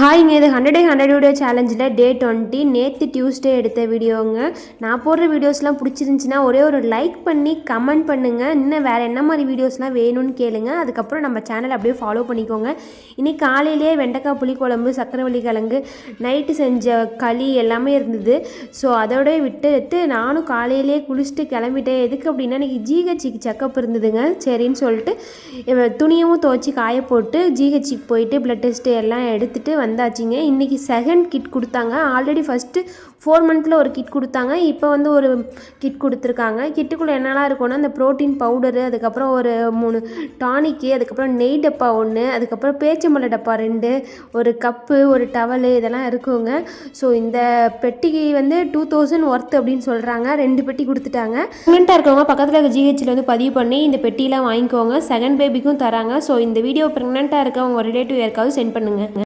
ஹாய்ங்க இது hundred day hundred video சேலஞ்சில் day twenty நேற்று டியூஸ்டே எடுத்த வீடியோங்க. நான் போடுற வீடியோஸ்லாம் பிடிச்சிருந்துச்சின்னா ஒரே ஒரு லைக் பண்ணி கமெண்ட் பண்ணுங்கள் இன்னும் வேறு என்ன மாதிரி வீடியோஸ்லாம் வேணும்னு கேளுங்க. அதுக்கப்புறம் நம்ம சேனல் அப்படியே ஃபாலோ பண்ணிக்கோங்க. இன்னைக்கு காலையிலேயே வெண்டைக்காய் புளிக்குழம்பு சக்கரவள்ளி கிழங்கு நைட்டு செஞ்ச களி எல்லாமே இருந்தது. ஸோ அதோட விட்டுட்டு நானும் காலையிலேயே குளிச்சுட்டு கிளம்பிட்டேன். எதுக்கு அப்படின்னா இன்றைக்கி ஜிஹெச்சிக்கு செக்கப் இருந்ததுங்க. சரின்னு சொல்லிட்டு துணியும் துணியவும் துவச்சி காய போட்டு ஜிஹெச்சிக்கு போயிட்டு ப்ளட் டெஸ்ட்டு எல்லாம் எடுத்துகிட்டு வந்து வந்தாச்சுங்க. இன்றைக்கி செகண்ட் கிட் கொடுத்தாங்க. ஆல்ரெடி ஃபஸ்ட்டு ஃபோர் மந்த்தில் ஒரு கிட் கொடுத்தாங்க. இப்போ வந்து ஒரு கிட் கொடுத்துருக்காங்க. கிட்டுக்குள்ளே என்னெல்லாம் இருக்கும்னா அந்த ப்ரோட்டீன் பவுடரு அதுக்கப்புறம் ஒரு மூணு டானிக்கு அதுக்கப்புறம் நெய் டப்பா ஒன்று அதுக்கப்புறம் பேச்சம்பழ டப்பா ரெண்டு ஒரு கப்பு ஒரு டவலு இதெல்லாம் இருக்குங்க. ஸோ இந்த பெட்டிக்கு வந்து டூ தௌசண்ட் ஒர்த் அப்படின்னு சொல்கிறாங்க ரெண்டு பெட்டி கொடுத்துட்டாங்க. ப்ரெக்னெண்ட்டாக இருக்கவங்க பக்கத்தில் இருக்க ஜிஹெச்சில் வந்து பதிவு பண்ணி இந்த பெட்டிலாம் வாங்கிக்கோங்க. செகண்ட் பேபிக்கும் தராங்க. ஸோ இந்த வீடியோ ப்ரெக்னெண்ட்டாக இருக்கவங்க ரிலேட்டிவ் யாருக்காவது சென்ட் பண்ணுங்கள்